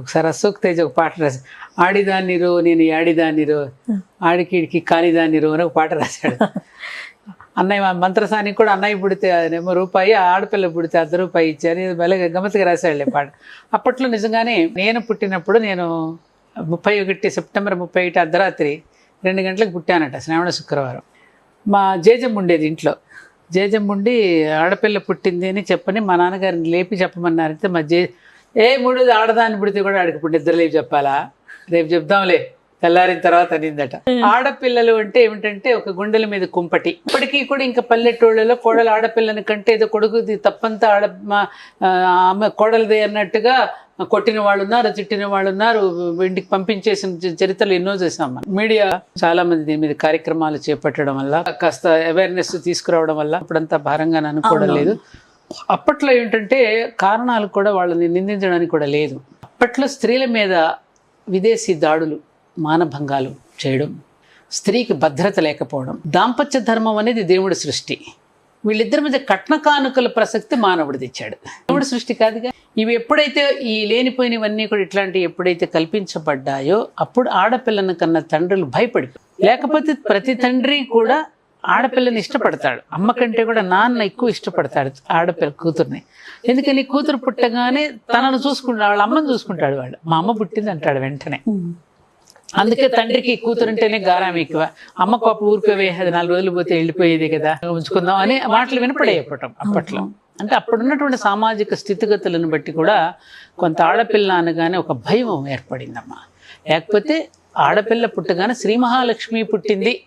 ఒకసారి అశోక్ తేజ్ ఒక పాట రాసి ఆడిదాన్నిరో నేను యాడిదాన్నిరో ఆడికిడికి కానిదాన్నిరో అని ఒక పాట రాశాడు. అన్నయ్య మా మంత్రసానికి కూడా అన్నయ్య పుడితే అదేమో రూపాయి ఆడపిల్ల పుడితే అర్ధ రూపాయి ఇచ్చారు భలే గమ్మత్తుగా రాశాడులే పాట. అప్పట్లో నిజంగానే నేను పుట్టినప్పుడు నేను ముప్పై ఒకటి సెప్టెంబర్ ముప్పై ఒకటి అర్ధరాత్రి రెండు గంటలకు పుట్టానట శ్రావణ శుక్రవారం. మా జేజం ఉండేది ఇంట్లో. జేజం ఉండి ఆడపిల్ల పుట్టింది అని చెప్పని మా నాన్నగారిని లేపి చెప్పమన్నారంటే మా జే ఏ మూడు ఆడదాన్ని పుడితే కూడా ఆడికి ఇద్దరు లేపి చెప్పాలా? రేపు చెప్దాంలే. తెల్లారిన తర్వాత అనిందట. ఆడపిల్లలు అంటే ఏమిటంటే ఒక గుండెల మీద కుంపటి. ఇప్పటికీ కూడా ఇంకా పల్లెటూళ్ళలో కోడలు ఆడపిల్లని కంటే ఏదో కొడుకుది తప్పంతా ఆడ ఆమె కోడలిది అన్నట్టుగా కొట్టిన వాళ్ళు ఉన్నారు తిట్టిన వాళ్ళు ఉన్నారు ఇంటికి పంపించేసిన చరిత్రలు ఎన్నో చేసాం మనం. మీడియా చాలా మంది దీని మీద కార్యక్రమాలు చేపట్టడం వల్ల కాస్త అవేర్నెస్ తీసుకురావడం వల్ల ఇప్పుడంతా భారంగా అనుకోవడం లేదు. అప్పట్లో ఏంటంటే కారణాలు కూడా వాళ్ళని నిందించడానికి కూడా లేదు. అప్పట్లో స్త్రీల మీద విదేశీ దాడులు మానభంగాలు చేయడం స్త్రీకి భద్రత లేకపోవడం దాంపత్య ధర్మం అనేది దేవుడి సృష్టి. వీళ్ళిద్దరి మీద కట్న కానుకల ప్రసక్తి మానవుడు తెచ్చాడు. దేవుడి సృష్టి కాదుగా? ఇవి ఎప్పుడైతే ఈ లేనిపోయినవన్నీ కూడా ఇట్లాంటివి ఎప్పుడైతే కల్పించబడ్డాయో అప్పుడు ఆడపిల్లను కన్న తండ్రులు భయపడి లేకపోతే ప్రతి తండ్రి కూడా ఆడపిల్లని ఇష్టపడతాడు. అమ్మ కంటే కూడా నాన్న ఎక్కువ ఇష్టపడతాడు ఆడపిల్ల కూతుర్ని. ఎందుకని? కూతురు పుట్టగానే తనను చూసుకుంటాడు వాళ్ళ అమ్మని చూసుకుంటాడు వాడు. మా అమ్మ పుట్టింది అంటాడు వెంటనే. అందుకే తండ్రికి కూతురుంటేనే గారం ఎక్కువ. అమ్మ కోప ఊరిపోయి నాలుగు రోజులు పోతే వెళ్ళిపోయేది కదా. ఉంచుకుందాం అని మాటలు వినపడే అప్పట్లో. అంటే అప్పుడున్నటువంటి సామాజిక స్థితిగతులను బట్టి కూడా కొంత ఆడపిల్ల అనగానే ఒక భయం ఏర్పడిందమ్మా. లేకపోతే ఆడపిల్ల పుట్టగానే శ్రీ మహాలక్ష్మి పుట్టింది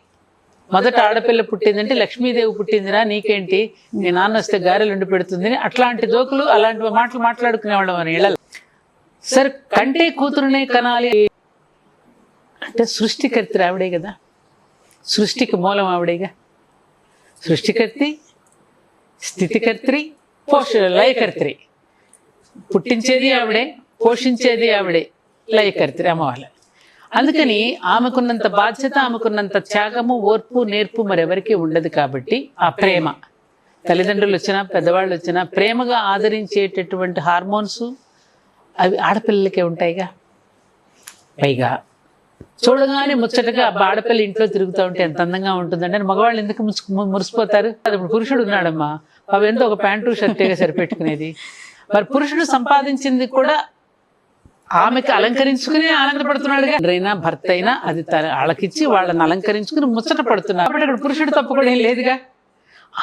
మొదట ఆడపిల్ల పుట్టిందంటే లక్ష్మీదేవి పుట్టిందిరా నీకేంటి? మీ నాన్న వస్తే గారెలు ఉండి పెడుతుంది అట్లాంటి జోకులు అలాంటి మాటలు మాట్లాడుకునేవాళ్ళం అని ఇళ్ళ సరే కంటే కూతురునే కనాలి. అంటే సృష్టికర్త ఆవిడే కదా. సృష్టికి మూలం ఆవిడేగా. సృష్టికర్తి స్థితికర్త్రి పోష లయకర్త్రి. పుట్టించేది ఆవిడే పోషించేది ఆవిడే లయకర్త్రి అమ్మవాళ్ళ. అందుకని ఆమెకున్నంత బాధ్యత ఆమెకున్నంత త్యాగము ఓర్పు నేర్పు మరెవరికి ఉండదు కాబట్టి ఆ ప్రేమ. తల్లిదండ్రులు వచ్చినా పెద్దవాళ్ళు వచ్చినా ప్రేమగా ఆదరించేటటువంటి హార్మోన్స్ అవి ఆడపిల్లలకే ఉంటాయిగా. పైగా చూడగానే ముచ్చటగా ఆ ఆడపిల్ల ఇంట్లో తిరుగుతూ ఉంటే ఎంత అందంగా ఉంటుందంటే మగవాళ్ళు ఎందుకు మురిసిపోతారు? అది ఇప్పుడు పురుషుడు ఉన్నాడమ్మా. అవి ఎంతో ఒక ప్యాంటు షర్టేగా సరిపెట్టుకునేది. మరి పురుషుడు సంపాదించింది కూడా ఆమెకి అలంకరించుకుని ఆనందపడుతున్నాడుగా. ఎవరైనా భర్త అయినా అది తన వాళ్ళకిచ్చి వాళ్ళని అలంకరించుకుని ముచ్చట పడుతున్నారు. కాబట్టి అక్కడ పురుషుడు తప్పు కూడా ఏం లేదుగా?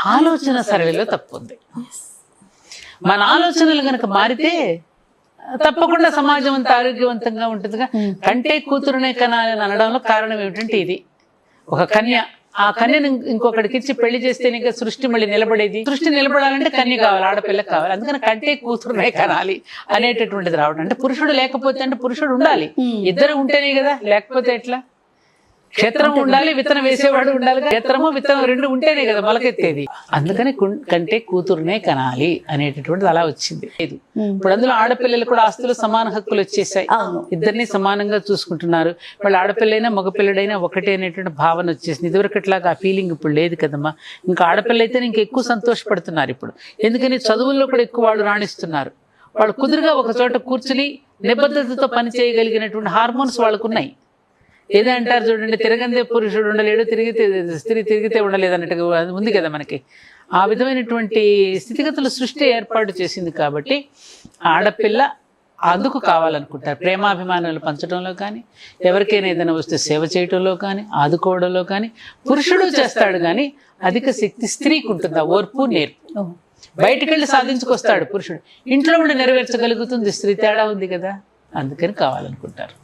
ఆలోచన సరళిలో తప్పు ఉంది. మన ఆలోచనలు కనుక మారితే తప్పకుండా సమాజం అంతా ఆరోగ్యవంతంగా ఉంటుందిగా. కంటే కూతురునే కనాలని అనడంలో కారణం ఏమిటంటే ఇది. ఒక కన్య ఆ కన్యను ఇంకొకటికి ఇచ్చి పెళ్ళి చేస్తేనే ఇంకా సృష్టి మళ్ళీ నిలబడేది. సృష్టి నిలబడాలంటే కన్య కావాలి ఆడపిల్ల కావాలి. అందుకని కంటే కూతురునే కనాలి అనేటటువంటిది రావడం. అంటే పురుషుడు లేకపోతే అంటే పురుషుడు ఉండాలి. ఇద్దరు ఉంటేనే కదా లేకపోతే ఎట్లా? క్షేత్రం ఉండాలి విత్తనం వేసేవాడు ఉండాలి క్షేత్రము విత్తనం రెండు ఉంటేనే కదా మొలకెత్తేది. అందుకని కంటే కూతురునే కనాలి అనేటటువంటిది అలా వచ్చింది. లేదు. ఇప్పుడు అందులో ఆడపిల్లలు కూడా ఆస్తులు సమాన హక్కులు వచ్చేసాయి. ఇద్దరిని సమానంగా చూసుకుంటున్నారు. వాళ్ళు ఆడపిల్లైనా మగపిల్లడైనా ఒకటే అనేటువంటి భావన వచ్చేసింది. ఇదివరకట్లాగా ఆ ఫీలింగ్ ఇప్పుడు లేదు కదమ్మా. ఇంకా ఆడపిల్ల అయితే ఇంకా ఎక్కువ సంతోషపడుతున్నారు ఇప్పుడు. ఎందుకని చదువుల్లో కూడా ఎక్కువ వాళ్ళు రాణిస్తున్నారు. వాళ్ళు కుదురుగా ఒక చోట కూర్చుని నిబద్ధతతో పని చేయగలిగినటువంటి హార్మోన్స్ వాళ్ళకు ఉన్నాయి ఏదో అంటారు చూడండి తిరగందే పురుషుడు ఉండలేడు తిరిగితే స్త్రీ తిరిగితే ఉండలేదు అన్నట్టుగా ఉంది కదా మనకి. ఆ విధమైనటువంటి స్థితిగతుల సృష్టి ఏర్పాటు చేసింది కాబట్టి ఆడపిల్ల అందుకు కావాలనుకుంటారు. ప్రేమాభిమానాలు పంచడంలో కానీ ఎవరికైనా ఏదైనా వస్తే సేవ చేయటంలో కానీ ఆదుకోవడంలో కానీ పురుషుడు చేస్తాడు కానీ అధిక శక్తి స్త్రీకి ఉంటుంది? ఆ ఓర్పు నేర్పు. బయటికి వెళ్ళి సాధించుకొస్తాడు పురుషుడు. ఇంట్లో ఉండి నెరవేర్చగలుగుతుంది స్త్రీ తేడా ఉంది కదా అందుకని కావాలనుకుంటారు.